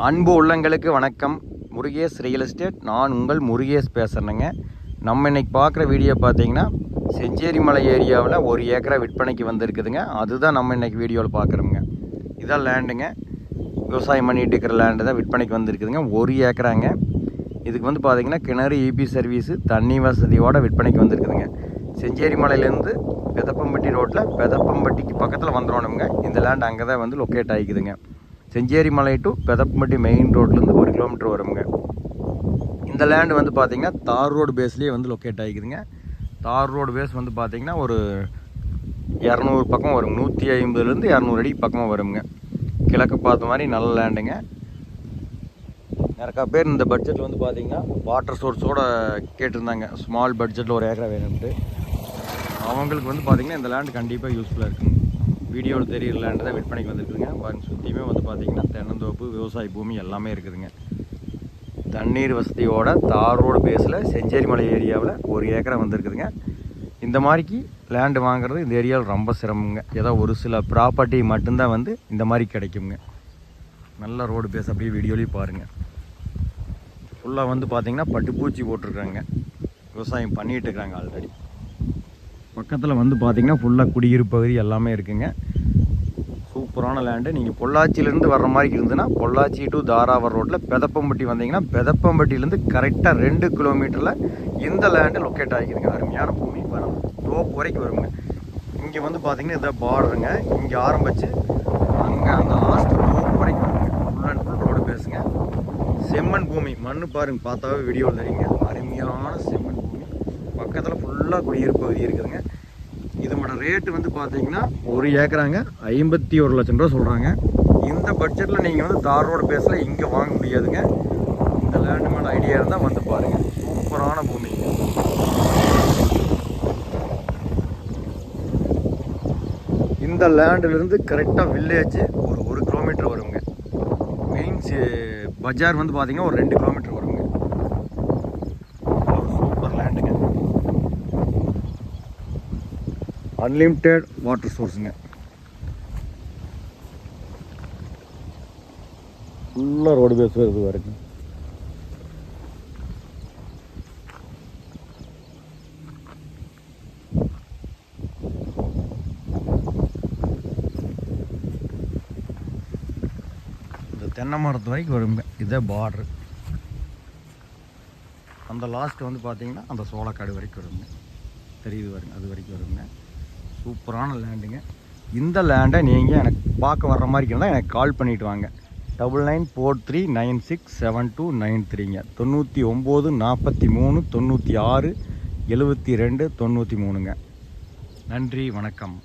அன்பு உள்ளங்களுக்கு வணக்கம். முருகேஷ் ரியல் எஸ்டேட் நான் உங்கள் முருகேஷ் பேசுகிறேங்க நம்ம இன்னைக்கு பார்க்குற வீடியோ பார்த்தீங்கன்னா செஞ்சேரி மலை ஏரியாவில் ஒரு ஏக்கரா விற்பனைக்கு வந்திருக்குதுங்க. அதுதான் நம்ம இன்னைக்கு வீடியோவில் பார்க்குறோங்க இதான் லேண்டுங்க விவசாயம் பண்ணிட்டு இருக்கிற லேண்டு தான் விற்பனைக்கு வந்திருக்குதுங்க. ஒரு ஏக்கராங்க. இதுக்கு வந்து பார்த்திங்கன்னா கிணறு இபி சர்வீஸு தண்ணி வசதியோடு விற்பனைக்கு வந்திருக்குதுங்க. செஞ்சேரி மலையிலேருந்து பெதப்பம்பட்டி ரோட்டில் பெதப்பம்பட்டிக்கு பக்கத்தில் வந்துடணுங்க இந்த லேண்ட் அங்கே தான் வந்து லொக்கேட் ஆகிக்குதுங்க. செஞ்சேரி மலை டு பெதப்பம்பட்டி மெயின் ரோட்லேருந்து ஒரு கிலோமீட்டர் வருங்க. இந்த லேண்டு வந்து பார்த்திங்கன்னா தார் ரோடு பேஸ்லேயே வந்து லொக்கேட் ஆகிக்குதுங்க. தார் ரோடு பேஸ் வந்து பார்த்திங்கன்னா ஒரு இரநூறு பக்கம் வரும். நூற்றி ஐம்பதுலேருந்து இரநூறு அடி பக்கமாக வருங்க. கிழக்கு பார்த்த மாதிரி நல்ல லேண்டுங்க நிறையா பேர் இந்த பட்ஜெட்டில் வந்து பார்த்திங்கன்னா வாட்டர் சோர்ஸோட கேட்டிருந்தாங்க. ஸ்மால் பட்ஜெட்டில் ஒரு ஏக்கரா வேணும்ட்டு அவங்களுக்கு வந்து பார்த்தீங்கன்னா இந்த லேண்டு கண்டிப்பாக யூஸ்ஃபுல்லாக இருக்குங்க. வீடியோவில் தெரியிற லேண்டு தான் விற்பனைக்கு வந்துருக்குதுங்க பாருங்க சுற்றியுமே வந்து பார்த்தீங்கன்னா தென்னந்தோப்பு விவசாய பூமி எல்லாமே இருக்குதுங்க. தண்ணீர் வசதியோட தார் ரோடு பேஸில் செஞ்சேரி மலை ஏரியாவில் ஒரு ஏக்கரை வந்திருக்குதுங்க. இந்த மாதிரிக்கு லேண்டு வாங்குறது இந்த ஏரியாவில் ரொம்ப சிரமங்க. ஏதோ ஒரு சில ப்ராப்பர்ட்டி மட்டும்தான் வந்து இந்த மாதிரி கிடைக்குங்க. நல்ல ரோடு பேஸ் அப்படியே வீடியோலேயும் பாருங்கள் ஃபுல்லாக வந்து பார்த்திங்கன்னா பட்டுப்பூச்சி போட்டிருக்காங்க. விவசாயம் பண்ணிகிட்டு இருக்காங்க ஆல்ரெடி பக்கத்தில் வந்து பார்த்தீங்கன்னா ஃபுல்லாக குடியிருப்பு பகுதி எல்லாமே இருக்குங்க. சூப்பரான லேண்டு நீங்கள் பொள்ளாச்சியிலேருந்து வர்ற மாதிரி இருந்ததுன்னா பொள்ளாச்சி டு தாராவர் ரோட்டில் பெதப்பம்பட்டி வந்தீங்கன்னா பெதப்பம்பட்டியிலேருந்து கரெக்டாக ரெண்டு கிலோமீட்டரில் இந்த லேண்டு லொக்கேட் ஆகிக்குதுங்க அருமையான பூமி வரும் தோப்பு வரைக்கும் வருங்க. இங்கே வந்து பார்த்தீங்கன்னா இதை பார்டருங்க இங்கே ஆரம்பித்து அங்கே அந்த லாஸ்ட் தோப்பு வரைக்கும் ஃபுல் அண்ட் ஃபுல் ரோடு பேசுங்க. செம்மண் பூமி. மண் பாருங்க பார்த்தாவே வீடியோவில் தெரியுங்க. அருமையான செம்மண் பூமி. பக்கத்தில் ஃபுல்லாக குடியிருப்பு பகுதி இருக்குதுங்க. இதோட ரேட்டு வந்து பார்த்தீங்கன்னா ஒரு ஏக்கராங்க ஐம்பத்தி ஒரு லட்சம் ரூபா சொல்கிறாங்க இந்த பட்ஜெட்டில் நீங்கள் வந்து தார் ரோடு பேஸில் இங்கே வாங்க முடியாதுங்க. இந்த லேண்டு மேலே ஐடியா இருந்தால் வந்து பாருங்கள் சூப்பரான பூமி. இந்த லேண்டிலிருந்து கரெக்டாக வில்லேஜ் ஒரு ஒரு கிலோமீட்டர் வருங்க. மெயின்ஸ் பஜார் வந்து பார்த்தீங்கன்னா ஒரு ரெண்டு கிலோமீட்டர் வருங்க ஒரு சூப்பர் லேண்டுங்க அன்லிமிட்டெட் வாட்டர் சோர்ஸுங்க ஃபுல்லாக ரோடு பேஸ் வருது வரைக்கும் இந்த தென்னை மரத்து வரைக்கும் வருங்க. இதே பார்டரு அந்த லாஸ்ட்டு வந்து பார்த்தீங்கன்னா அந்த சோளக்காடு வரைக்கும் வருங்க. தெரியுது வருங்க அது வரைக்கும் வருங்க. சூப்பரான லேண்டுங்க இந்த லேண்டை நீங்கள் எனக்கு பார்க்க வர்ற மாதிரி இருந்தால் எனக்கு கால் பண்ணிட்டு வாங்க. Double nine four three nine six seven two nine த்ரீங்க தொண்ணூற்றி ஒம்பது நாற்பத்தி மூணு தொண்ணூற்றி ஆறு எழுபத்தி ரெண்டு தொண்ணூற்றி மூணுங்க. நன்றி வணக்கம்.